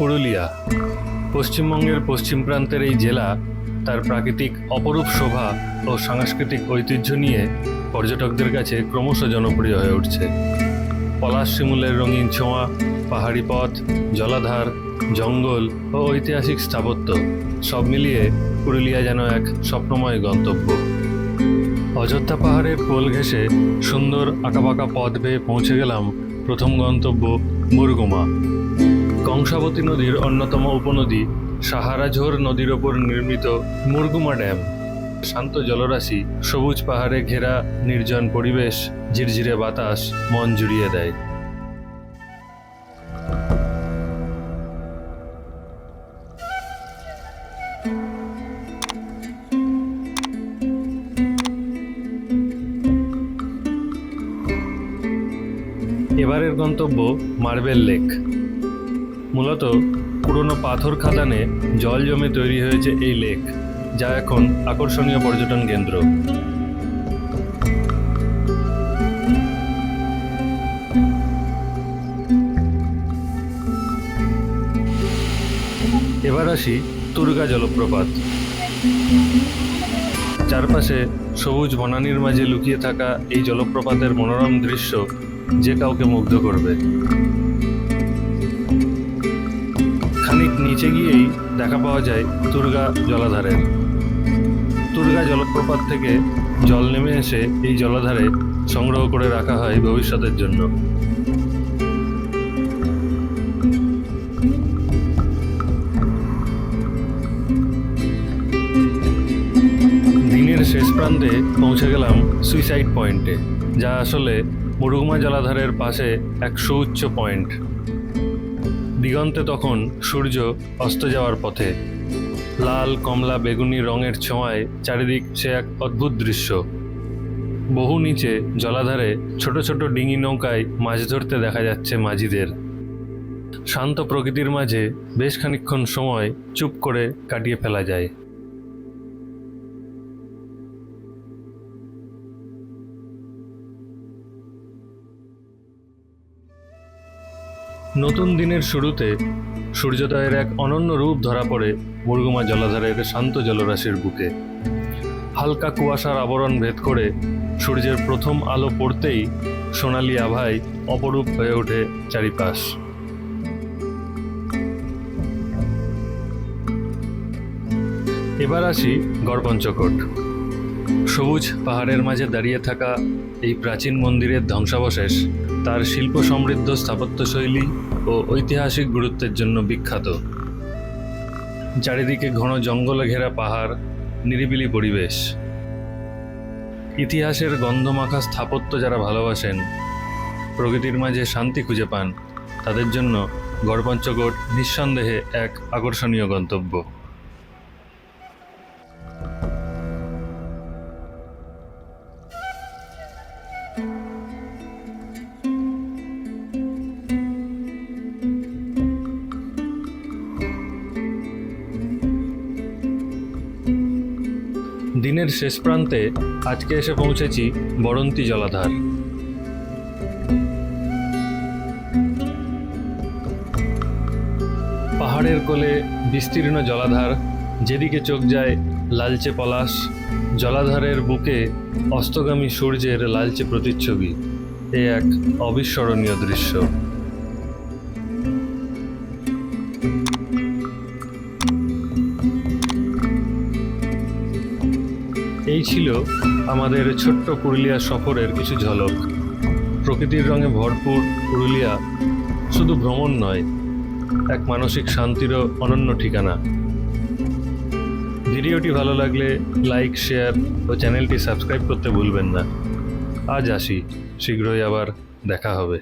পুরুলিয়া। পশ্চিমবঙ্গের পশ্চিম প্রান্তের এই জেলা তার প্রাকৃতিক অপরূপ শোভা ও সাংস্কৃতিক ঐতিহ্য নিয়ে পর্যটকদের কাছে ক্রমশ জনপ্রিয় হয়ে উঠছে। পলাশ শিমুলের রঙিন ছোঁয়া, পাহাড়ি পথ, জলাধার, জঙ্গল ও ঐতিহাসিক স্থাপত্য সব মিলিয়ে পুরুলিয়া যেন এক স্বপ্নময় গন্তব্য। অযোধ্যা পাহাড়ের কোল ঘেঁষে সুন্দর আঁকাবাঁকা পথ বেয়ে পৌঁছে গেলাম প্রথম গন্তব্য মুরগুমা। কংসাবতী নদীর অন্যতম উপনদী সাহারাঝোর নদীর ওপর নির্মিত মুরগুমা ড্যাম। শান্ত জলরাশি, সবুজ পাহাড়ে ঘেরা নির্জন পরিবেশ, ঝিরঝিরে বাতাস, মন জুড়িয়ে দেয়। এবারের গন্তব্য মার্বেল লেক। মূলত পুরনো পাথর খাদানে জল জমে তৈরি হয়েছে এই লেক, যা এখন আকর্ষণীয় পর্যটন কেন্দ্র। এবার আসি তুর্গা জলপ্রপাত। চারপাশে সবুজ বনানীর মাঝে লুকিয়ে থাকা এই জলপ্রপাতের মনোরম দৃশ্য যে কাউকে মুগ্ধ করবে। খানিক নিচে গিয়েই দেখা পাওয়া যায় তুর্গা জলাধারের তুর্গা জলপ্রপাত থেকে জল নেমে এসে এই জলাধারে সংগ্রহ করে রাখা হয় ভবিষ্যতের জন্য। দিনের শেষ প্রান্তে পৌঁছে গেলাম সুইসাইড পয়েন্টে, যা আসলে মুরুগুমা জলাধারের পাশে এক সুউচ্চ পয়েন্ট। দিগন্তে তখন সূর্য অস্ত যাওয়ার পথে। লাল কমলা বেগুনি রঙের ছোঁয়ায় চারিদিক সে এক অদ্ভুত দৃশ্য। বহু নিচে জলাধারে ছোট ছোট ডিঙি নৌকায় মাছ ধরতে দেখা যাচ্ছে মাঝিদের। শান্ত প্রকৃতির মাঝে বেশ খানিক্ষণ সময় চুপ করে কাটিয়ে ফেলা যায়। নতুন দিনের শুরুতে সূর্যোদয়ের এক অনন্য রূপ ধরা পড়ে মুরগুমা জলাধারের শান্ত জলরাশির বুকে। হালকা কুয়াশার আবরণ ভেদ করে সূর্যের প্রথম আলো পড়তেই সোনালি আভায় অপরূপ হয়ে ওঠে চারিপাশ। এবার আসি গড়পঞ্চকোট সবুজ পাহাড়ের মাঝে দাঁড়িয়ে থাকা এই প্রাচীন মন্দিরের ধ্বংসাবশেষ, তার শিল্প সমৃদ্ধ স্থাপত্যশৈলী ও ঐতিহাসিক গুরুত্বের জন্য বিখ্যাত। চারিদিকে ঘন জঙ্গলে ঘেরা পাহাড়, নিরিবিলি পরিবেশ। ইতিহাসের গন্ধমাখা স্থাপত্য যারা ভালোবাসেন, প্রকৃতির মাঝে শান্তি খুঁজে পান, তাদের জন্য গড়পঞ্চকোট নিঃসন্দেহে এক আকর্ষণীয় গন্তব্য। দিনের শেষ প্রান্তে আজকে এসে পৌঁছেছি বরন্তি জলাধার। পাহাড়ের কোলে বিস্তীর্ণ জলাধার, যেদিকে চোখ যায় লালচে পলাশ, জলাধারের বুকে অস্তগামী সূর্যের লালচে প্রতিচ্ছবি। এ এক অবিস্মরণীয় দৃশ্য। এই ছিল আমাদের ছোট্ট পুরুলিয়া সফরের কিছু ঝলক। প্রকৃতির রঙে ভরপুর পুরুলিয়া শুধু ভ্রমণ নয়, এক মানসিক শান্তিরও অনন্য ঠিকানা। ভিডিওটি ভালো লাগলে লাইক, শেয়ার ও চ্যানেলটি সাবস্ক্রাইব করতে ভুলবেন না। আজ আসি, শীঘ্রই আবার দেখা হবে।